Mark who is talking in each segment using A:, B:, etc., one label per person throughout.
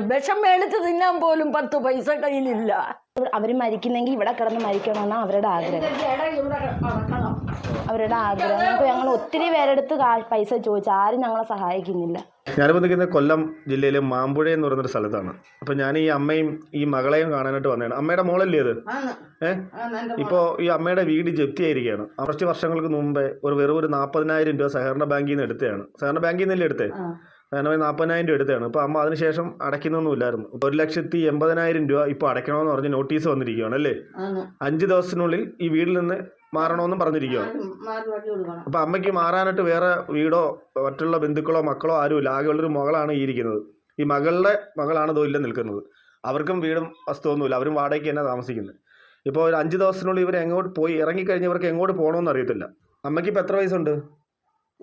A: വിഷം മേടിച്ച് തിന്നാൻ പോലും പത്ത് പൈസ കയ്യിലില്ല.
B: അവർ മരിക്കുന്നെങ്കിൽ ഇവിടെ കിടന്ന് മരിക്കണമെന്നാണ് അവരുടെ ആഗ്രഹം. അവരുടെ ആഗ്രഹം. അപ്പോൾ ഞങ്ങൾ ഒത്തിരി പേരെടുത്ത് പൈസ ചോദിച്ചു ആരും ഞങ്ങളെ സഹായിക്കുന്നില്ല.
C: ഞാനിപ്പോൾ നിൽക്കുന്നത് കൊല്ലം ജില്ലയിലെ മാമ്പുഴ എന്ന് പറയുന്നൊരു സ്ഥലത്താണ്. അപ്പോൾ ഞാൻ ഈ അമ്മയും ഈ മകളെയും കാണാനായിട്ട് വന്നതാണ്. അമ്മയുടെ മോളല്ലേ അത്? ഏഹ് ഇപ്പോൾ ഈ അമ്മയുടെ വീട് ജപ്തിയായിരിക്കുകയാണ് കുറച്ച് വർഷങ്ങൾക്ക് മുമ്പേ ഒരു വെറും ഒരു നാൽപ്പതിനായിരം രൂപ സഹകരണ ബാങ്കിൽ നിന്ന് എടുത്തതാണ്. സഹകരണ ബാങ്കിൽ നിന്നല്ലേ എടുത്തേ? സഹകരണ നാൽപ്പതിനായിരം രൂപ എടുത്തതാണ്. അപ്പോൾ അമ്മ അതിനുശേഷം അടയ്ക്കുന്നൊന്നുമില്ലായിരുന്നു ഒരു ലക്ഷത്തി എൺപതിനായിരം രൂപ ഇപ്പോൾ അടയ്ക്കണമെന്ന് പറഞ്ഞ് നോട്ടീസ് വന്നിരിക്കുകയാണ് അല്ലേ? അഞ്ച് ദിവസത്തിനുള്ളിൽ ഈ വീട്ടിൽ നിന്ന് മാറണമെന്നും പറഞ്ഞിരിക്കുകയാണ് അപ്പോൾ അമ്മയ്ക്ക് മാറാനായിട്ട് വേറെ വീടോ മറ്റുള്ള ബന്ധുക്കളോ മക്കളോ ആരുമില്ല ആകെയുള്ളൊരു മകളാണ് ഈ ഇരിക്കുന്നത്. ഈ മകളുടെ മകളാണ് തൊഴിലിൽ ഇല്ല നിൽക്കുന്നത്. അവർക്കും വീടും വസ്തുവൊന്നുമില്ല. അവരും വാടകയ്ക്ക് തന്നെ താമസിക്കുന്നത്. ഇപ്പോൾ ഒരു അഞ്ച് ദിവസത്തിനുള്ളിൽ ഇവർ എങ്ങോട്ട് പോയി ഇറങ്ങിക്കഴിഞ്ഞ് ഇവർക്ക് എങ്ങോട്ട് പോകണമെന്ന് അറിയത്തില്ല. അമ്മയ്ക്ക് ഇപ്പോൾ എത്ര വയസ്സുണ്ട്?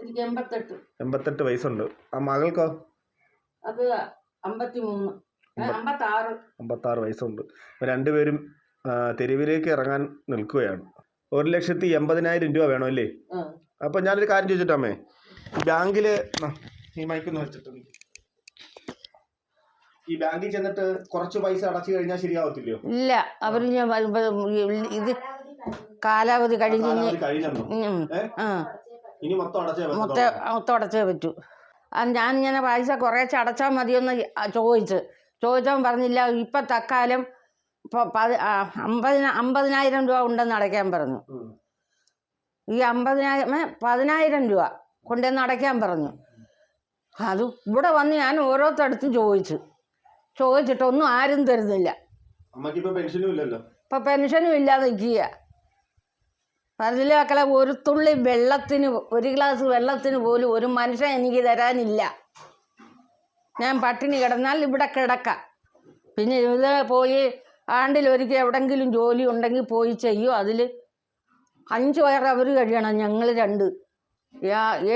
A: എനിക്ക് എൺപത്തെട്ട്.
C: എൺപത്തെട്ട് വയസ്സുണ്ട്. ആ മകൾക്കോ?
A: അത് അമ്പത്താറ്.
C: അമ്പത്താറ് വയസ്സുണ്ട്. രണ്ടുപേരും തെരുവിലേക്ക് ഇറങ്ങാൻ നിൽക്കുകയാണ്. ഒരു ലക്ഷത്തി എൺപതിനായിരം രൂപ വേണമല്ലേ അപ്പോൾ ഞാനൊരു കാര്യം ചോദിച്ചിട്ടമ്മേ ബാങ്കിൽ ഈ മൈക്കൊന്ന് വെച്ചിട്ടുണ്ട്. ഈ ബാങ്കിൽ ചെന്നിട്ട് കുറച്ച് പൈസ അടച്ചു കഴിഞ്ഞാൽ ശരിയാവത്തില്ലയോ?
A: ഇല്ല. അവർ ഇത് കാലാവധി കഴിഞ്ഞ്
C: ഇനി മൊത്തം അടച്ചേ
A: മൊത്തം അടച്ചേ പറ്റൂ. അത് ഞാൻ ഇങ്ങനെ പൈസ കുറേശ്ശെ അടച്ചാൽ മതിയെന്ന് ചോദിച്ച്. ചോദിച്ചവൻ പറഞ്ഞില്ല ഇപ്പം തക്കാലം പതി- അമ്പതിന അമ്പതിനായിരം രൂപ ഉണ്ടെന്ന് അടയ്ക്കാൻ പറഞ്ഞു. ഈ അമ്പതിനായിരം പതിനായിരം രൂപ കൊണ്ടുവന്ന് അടയ്ക്കാൻ പറഞ്ഞു. അത് ഇവിടെ വന്ന് ഞാൻ ഓരോരുത്തടുത്തും ചോദിച്ചു. ചോദിച്ചിട്ടൊന്നും ആരും തരുന്നില്ല.
C: ഇപ്പം പെൻഷനും
A: ഇല്ലാതെ നിൽക്കുക പറഞ്ഞില്ലേ മക്കളെ ഒരു തുള്ളി വെള്ളത്തിന് ഒരു ഗ്ലാസ് വെള്ളത്തിന് പോലും ഒരു മനുഷ്യൻ എനിക്ക് തരാനില്ല. ഞാൻ പട്ടിണി കിടന്നാൽ ഇവിടെ കിടക്കാം. പിന്നെ ഇത് പോയി ആണ്ടിലൊരിക്കൽ എവിടെങ്കിലും ജോലി ഉണ്ടെങ്കിൽ പോയി ചെയ്യും. അതിൽ അഞ്ച് വയർ അവർ കഴിയണം ഞങ്ങൾ രണ്ട്.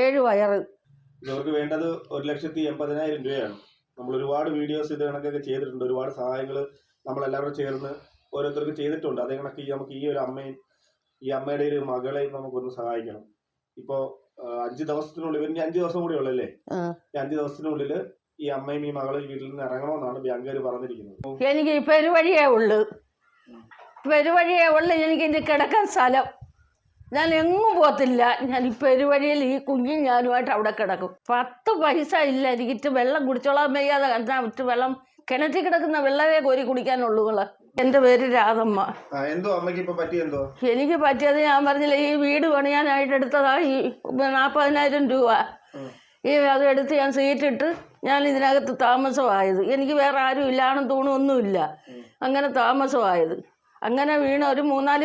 A: ഏഴ് വയറ്.
C: ഇവർക്ക് വേണ്ടത് ഒരു ലക്ഷത്തി എൺപതിനായിരം രൂപയാണ്. നമ്മൾ ഒരുപാട് വീഡിയോസ് ഇത് കണക്കൊക്കെ ചെയ്തിട്ടുണ്ട്. ഒരുപാട് സഹായങ്ങൾ നമ്മളെല്ലാവരും ചേർന്ന് ഓരോരുത്തർക്ക് ചെയ്തിട്ടുണ്ട്. അതേ കണക്ക് നമുക്ക് ഈ ഒരു അമ്മയും ഈ അമ്മയുടെ ഒരു മകളെയും നമുക്കൊന്ന് സഹായിക്കണം. ഇപ്പോ അഞ്ചു ദിവസത്തിനുള്ളിൽ ഇനി അഞ്ചു ദിവസം കൂടി ഉള്ളല്ലേ. ഈ അഞ്ചു ദിവസത്തിനുള്ളിൽ ഈ അമ്മയും ഈ മകളും വീട്ടിൽ നിന്ന് ഇറങ്ങണമെന്നാണ് ബാങ്കുകാർ പറഞ്ഞിരിക്കുന്നത്.
A: എനിക്ക് പെരുവഴിയേ ഉള്ളു. പെരുവഴിയേ ഉള്ളു എനിക്ക് ഇനി കിടക്കാൻ സ്ഥലം. ഞാൻ എങ്ങും പോകത്തില്ല. ഞാൻ ഈ പെരുവഴിയിൽ ഈ കുഞ്ഞും ഞാനുമായിട്ട് അവിടെ കിടക്കും. പത്ത് പൈസ ഇല്ല. എനിക്കിട്ട് വെള്ളം കുടിച്ചോളാൻ വയ്യാതെ കണ്ടാ വിട്ട് വെള്ളം കിണറ്റിൽ കിടക്കുന്ന വെള്ളമേ കോരി കുടിക്കാനുള്ളൂ എന്റെ പേര് രാധമ്മ.
C: എന്തോ? അമ്മയ്ക്ക് ഇപ്പൊ പറ്റിയെന്തോ
A: എനിക്ക് പറ്റിയത് ഞാൻ പറഞ്ഞില്ല ഈ വീട് പണിയാനായിട്ട് എടുത്തതാ ഈ നാൽപ്പതിനായിരം രൂപ. ഈ അത് എടുത്ത് ഞാൻ സീറ്റിട്ട് ഞാൻ ഇതിനകത്ത് താമസമായത്. എനിക്ക് വേറെ ആരും ഇല്ലാണും തൂണും ഒന്നുമില്ല. അങ്ങനെ താമസമായത്. അങ്ങനെ വീണ് ഒരു മൂന്നാൽ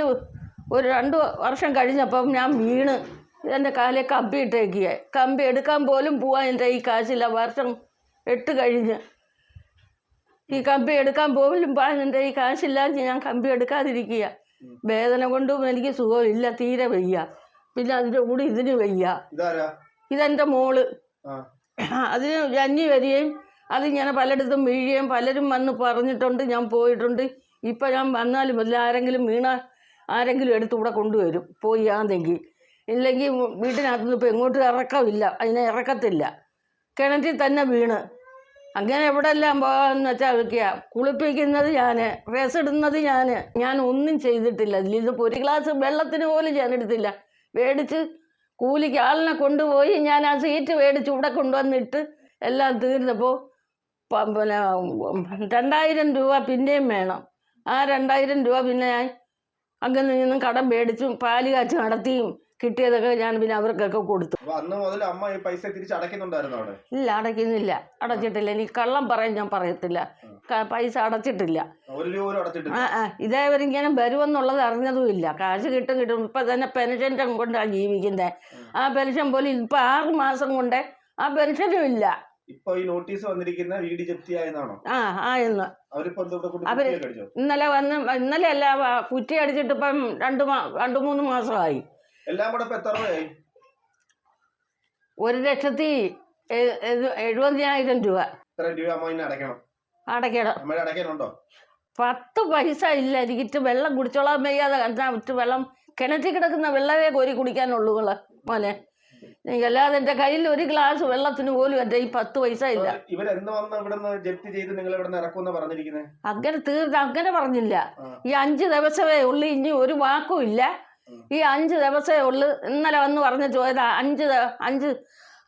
A: ഒരു രണ്ട് വർഷം കഴിഞ്ഞപ്പം ഞാൻ വീണ്. എന്റെ കാലിൽ കമ്പി ഇട്ടേക്കുക കമ്പി എടുക്കാൻ പോലും പോവാൻ എന്റെ ഈ കാശില്ല. വർഷം എട്ട് കഴിഞ്ഞ്. ഈ കമ്പി എടുക്കാൻ പോലും പറഞ്ഞിട്ട് ഈ കാശില്ലാതെ ഞാൻ കമ്പി എടുക്കാതിരിക്കുക. വേദന കൊണ്ടും എനിക്ക് സുഖമില്ല തീരെ വയ്യ. പിന്നെ അതിന്റെ കൂടെ ഇതിന് വയ്യ. ഇതെന്റെ
C: മോൾ.
A: അതിന് ജന്നി വരികയും അതിങ്ങനെ പലയിടത്തും വീഴുകയും പലരും വന്ന് പറഞ്ഞിട്ടുണ്ട്. ഞാൻ പോയിട്ടുണ്ട്. ഇപ്പം ഞാൻ വന്നാലും വല്ല ആരെങ്കിലും വീണ ആരെങ്കിലും എടുത്ത് ഇവിടെ കൊണ്ടുവരും. പോയി ആണെങ്കിൽ ഇല്ലെങ്കിൽ വീട്ടിനകത്തുനിന്ന് ഇപ്പം എങ്ങോട്ടും ഇറക്കമില്ല. അതിനെ ഇറക്കത്തില്ല. കിണറ്റിൽ തന്നെ വീണ്. അങ്ങനെ എവിടെ എല്ലാം പോകാമെന്ന് വെച്ചാൽ അതൊക്കെ കുളിപ്പിക്കുന്നത് ഞാൻ ഡ്രസ് ഇടുന്നത് ഞാൻ ഞാൻ ഒന്നും ചെയ്തിട്ടില്ല. ഇതിപ്പോൾ ഒരു ഗ്ലാസ് വെള്ളത്തിന് പോലും ഞാൻ എടുത്തില്ല. മേടിച്ച് കൂലിക്ക് ആളിനെ കൊണ്ടുപോയി ഞാൻ ആ സീറ്റ് മേടിച്ച് ഇവിടെ കൊണ്ടുവന്നിട്ട് എല്ലാം തീർന്നപ്പോൾ പിന്നെ രണ്ടായിരം രൂപ പിന്നെയും വേണം. ആ രണ്ടായിരം രൂപ പിന്നെ ഞാൻ അങ്ങനെ നിന്നും കടം മേടിച്ചും പാൽ കാച്ച് നടത്തിയും കിട്ടിയതൊക്കെ ഞാൻ പിന്നെ അവർക്കൊക്കെ കൊടുത്തു.
C: അന്ന് മുതൽ അമ്മ ഈ പൈസ തിരിച്ച് അടയ്ക്കുന്നുണ്ടായിരുന്നു അവിടെ?
A: ഇല്ല അടയ്ക്കുന്നില്ല. അടച്ചിട്ടില്ല. ഇനി കള്ളം പറയാൻ ഞാൻ പറയത്തില്ല. ക- പൈസ അടച്ചിട്ടില്ല.
C: ഒരു രൂപ പോലും അടച്ചിട്ടില്ല.
A: ആ ആ. ഇതേവരിങ്ങനെ വരുമെന്നുള്ളത് അറിഞ്ഞതുമില്ല. കാശ് കിട്ടും കിട്ടും. ഇപ്പം തന്നെ പെൻഷന്റെ കൊണ്ടാണ് ജീവിക്കുന്നത് ആ പെൻഷൻ പോലും ഇപ്പം ആറു മാസം കൊണ്ട് ആ പെൻഷനും ഇല്ല.
C: ഇപ്പൊ ഈ നോട്ടീസ് വന്നിരിക്കുന്ന വീട് ജപ്തിയായെന്നാണോ
A: ആ ആയെന്ന്.
C: അവരിപ്പോ എന്തോ
A: അവർ
C: കുത്തിയൊക്കെ അടിച്ചോ
A: ഇന്നലെ വന്ന് ഇന്നലെ അല്ല ആ കുറ്റി അടിച്ചിട്ട് ഇപ്പം രണ്ട് മാ രണ്ട് മൂന്ന് മാസമായി.
C: എല്ലാം കൂടെ എത്ര രൂപയായി?
A: ഒരു ലക്ഷത്തി എഴുപതിനായിരം രൂപ.
C: എത്ര രൂപ അമ്മ അടയ്ക്കണം.
A: അടയ്ക്കണം.
C: അടയ്ക്കാനുണ്ടോ?
A: പത്ത് പൈസ ഇല്ല. എനിക്കിട്ട് വെള്ളം കുടിച്ചോളാൻ വയ്യാതെ കണ്ടാ വിട്ട് വെള്ളം കിണറ്റിൽ കിടക്കുന്ന വെള്ളമേ കോരി കുടിക്കാനുള്ളൂ മോനെ. അല്ലാതെ എന്റെ കയ്യിൽ ഒരു ഗ്ലാസ് വെള്ളത്തിന് പോലും എന്റെ ഈ പത്ത് പൈസ ഇല്ല.
C: ഇവരെന്ന് വന്ന് ജപ്തി ചെയ്ത് നിങ്ങൾ ഇറക്കുമെന്ന് പറഞ്ഞിരിക്കുന്നത്
A: അങ്ങനെ തീർത്ത് അങ്ങനെ പറഞ്ഞില്ല. ഈ അഞ്ച് ദിവസമേ ഉള്ളു. ഇനി ഒരു വാക്കും ഇല്ല. ഈ അഞ്ച് ദിവസമേ ഉള്ളു. ഇന്നലെ വന്ന് പറഞ്ഞ ചോദ്യം അഞ്ച് അഞ്ച്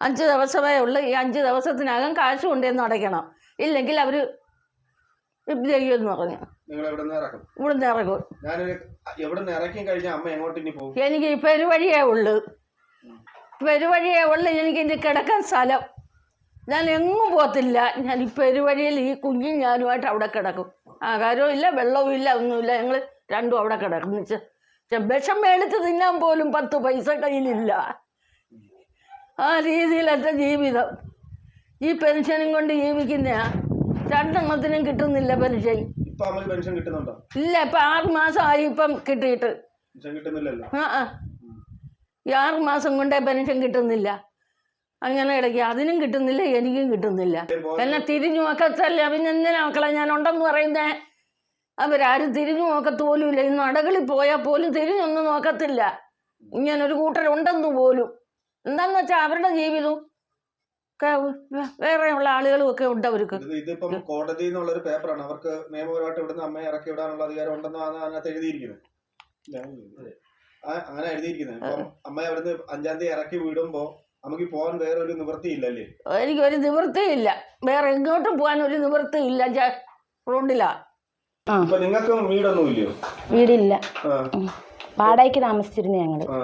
A: അഞ്ച് ദിവസമേ ഉള്ളു. ഈ അഞ്ച് ദിവസത്തിനകം കാശ് കൊണ്ടുവന്ന് അടയ്ക്കണം. ഇല്ലെങ്കിൽ അവർ ചെയ്യുമെന്ന് പറഞ്ഞു. ഇവിടുന്ന് ഇറങ്ങും എനിക്ക് പെരുവഴിയേ ഉള്ളു. പെരുവഴിയേ ഉള്ളു. എനിക്ക് ഇനി കിടക്കാൻ സ്ഥലം. ഞാൻ എങ്ങും പോകത്തില്ല. ഞാൻ ഈ പെരുവഴിയിൽ ഈ കുഞ്ഞും ഞാനുമായിട്ട് അവിടെ കിടക്കും. ആഹാരവും ഇല്ല വെള്ളവും ഇല്ല ഒന്നുമില്ല. ഞങ്ങൾ രണ്ടും അവിടെ കിടക്കും. വിഷം മേടിച്ച് തിന്നാൻ പോലും പത്ത് പൈസ കയ്യിലില്ല. ആ രീതിയിൽ എന്റെ ജീവിതം. ഈ പെൻഷനും കൊണ്ട് ജീവിക്കുന്ന രണ്ടെണ്ണത്തിനും കിട്ടുന്നില്ല പെൻഷൻ. ഇല്ല ഇപ്പൊ ആറ് ആയി ഇപ്പം കിട്ടിയിട്ട്. ആ ആ. ഈ ആറ് മാസം കൊണ്ടേ പെൻഷൻ കിട്ടുന്നില്ല. അങ്ങനെ ഇടയ്ക്ക് അതിനും കിട്ടുന്നില്ല എനിക്കും കിട്ടുന്നില്ല. എന്നെ തിരിഞ്ഞു നോക്കത്തല്ല പിന്നെ എന്തിനാ മക്കളെ ഞാൻ ഉണ്ടെന്ന് പറയുന്നേ? അവരാരും തിരിഞ്ഞു നോക്കത്ത് പോലും ഇല്ല ഇന്ന് അടകളിൽ പോയാൽ പോലും തിരിഞ്ഞൊന്നും നോക്കത്തില്ല. ഇങ്ങനൊരു കൂട്ടരുണ്ടെന്ന് പോലും. എന്താന്ന് വെച്ചാൽ അവരുടെ ജീവിതവും വേറെയുള്ള ആളുകളും ഒക്കെ ഉണ്ട് അവർക്ക്.
C: ഇത് ഇതിപ്പം കോടതി എന്നുള്ള ഒരു പേപ്പറാണ്. അവർക്ക് നിയമപരമായിട്ട് ഇവിടുന്ന് അമ്മയെ ഇറക്കി വിടാനുള്ള അധികാരം ഉണ്ടെന്നാണ് അതിനകത്ത് എഴുതിയിരിക്കുന്നത്. അങ്ങനെ എഴുതിയിരിക്കുന്നത്. അമ്മയെ അവിടുന്ന് അഞ്ചാം തീയതി ഇറക്കി വിടുമ്പോ നമുക്ക് പോകാൻ വേറെ ഒരു നിവൃത്തിയില്ലല്ലേ
A: എനിക്കൊരു നിവൃത്തിയില്ല. വേറെ എങ്ങോട്ടും പോകാൻ ഒരു നിവൃത്തിയില്ല. ഞാൻ
C: നിങ്ങൾക്ക് വീടൊന്നും ഇല്ലയോ
B: വീടില്ല. വാടകയ്ക്ക് താമസിച്ചിരുന്നു ഞങ്ങൾ.
C: ആ.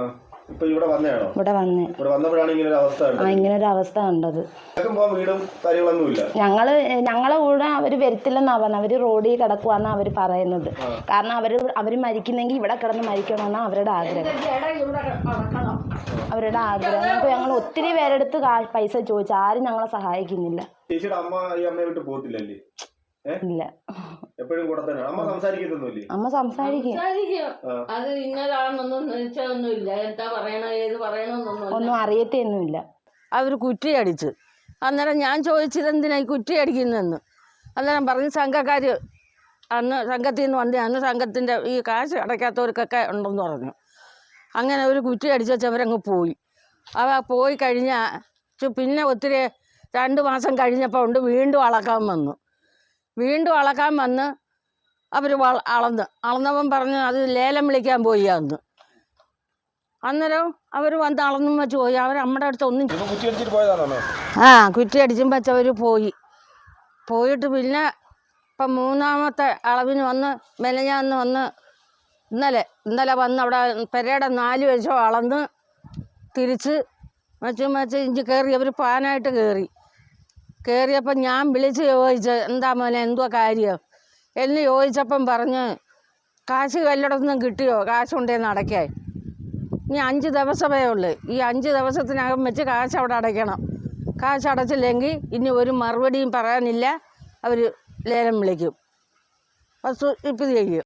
C: ഇപ്പൊ ഇവിടെ വന്നതാണോ?
B: ഇവിടെ വന്ന്.
C: ഇവിടെ വന്നപ്പോഴാണ് ഇങ്ങനെ ഒരു അവസ്ഥ
B: ആ ഇങ്ങനെ ഒരു അവസ്ഥ
C: വീടും കാര്യങ്ങളൊന്നുമില്ല? ഞങ്ങൾ
B: ഞങ്ങളെ കൂടെ അവർ വരത്തില്ലെന്നാ പറഞ്ഞത്. അവർ റോഡിൽ കിടക്കുവാന്നാ അവർ പറയുന്നത്. കാരണം അവർ അവർ മരിക്കുന്നെങ്കിൽ ഇവിടെ കിടന്ന് മരിക്കണമെന്നാ അവരുടെ ആഗ്രഹം. അവരുടെ ആഗ്രഹം. ഞങ്ങൾക്ക് ഞങ്ങൾ ഒത്തിരി പേരെടുത്ത് പൈസ ചോദിച്ചു ആരും ഞങ്ങളെ സഹായിക്കുന്നില്ല.
C: ചേച്ചിയുടെ അമ്മ ഈ അമ്മയെ വിട്ട് പോകത്തില്ലല്ലേ?
B: ഇല്ല.
C: എപ്പോഴും കൂടെ തന്നെ. അമ്മ സംസാരിക്കത്തൊന്നുമില്ലേ?
B: അമ്മ സംസാരിക്കും.
A: സംസാരിക്കും. അത് ഇന്നതാണെന്നൊന്നും നിശ്ചയമൊന്നുമില്ല എന്താ പറയണോ ഏത് പറയണമെന്നൊന്നും
B: ഒന്നും അറിയത്തൊന്നുമില്ല
A: അവർ കുറ്റി അടിച്ച്. അന്നേരം ഞാൻ ചോദിച്ചത് എന്തിനാ ഈ കുറ്റി അടിക്കുന്നെന്ന് അന്നേരം പറഞ്ഞ് സംഘക്കാർ അന്ന് സംഘത്തിൽ നിന്ന് വന്നേ അന്ന് സംഘത്തിന്റെ ഈ കാശ് അടയ്ക്കാത്തവർക്കൊക്കെ ഉണ്ടെന്ന് പറഞ്ഞു. അങ്ങനെ ഒരു കുറ്റി അടിച്ച് അവരങ്ങ് പോയി. അവ പോയി കഴിഞ്ഞാൽ പിന്നെ ഒത്തിരി രണ്ട് മാസം കഴിഞ്ഞപ്പോൾ ഉണ്ട് വീണ്ടും അളക്കാൻ വന്നു. വീണ്ടും അളക്കാൻ വന്ന് അവർ അളന്ന്. അളന്നവൻ പറഞ്ഞു അത് ലേലം വിളിക്കാൻ പോയി അന്ന് അന്നേരം അവർ വന്ന് അളന്നും വെച്ച് പോയി. അവർ നമ്മുടെ അടുത്ത് ഒന്നും ആ കുറ്റി അടിച്ചും വെച്ചവർ പോയി. പോയിട്ട് പിന്നെ ഇപ്പം മൂന്നാമത്തെ അളവിന് വന്ന് മെനഞ്ഞാന്ന് വന്ന് ഇന്നലെ ഇന്നലെ വന്ന് അവിടെ പെരയുടെ നാല് വെച്ചോ അളന്ന് തിരിച്ച് വെച്ചും വെച്ച് ഇഞ്ചി കയറി അവർ പാനായിട്ട് കയറി. കയറിയപ്പം ഞാൻ വിളിച്ച് ചോദിച്ചു എന്താ മോനെ എന്തുവാ കാര്യം? എന്ന് ചോദിച്ചപ്പം പറഞ്ഞ് കാശ് കല്ലടത്തുനിന്നും കിട്ടിയോ? കാശ് കൊണ്ടേന്ന് അടയ്ക്കാൻ. ഇനി അഞ്ച് ദിവസമേ ഉള്ളൂ. ഈ അഞ്ച് ദിവസത്തിനകം വെച്ച് കാശ് അവിടെ അടയ്ക്കണം. കാശ് അടച്ചില്ലെങ്കിൽ ഇനി ഒരു മറുപടിയും പറയാനില്ല. അവർ ലേലം വിളിക്കും. ഇപ്പം ചെയ്യും.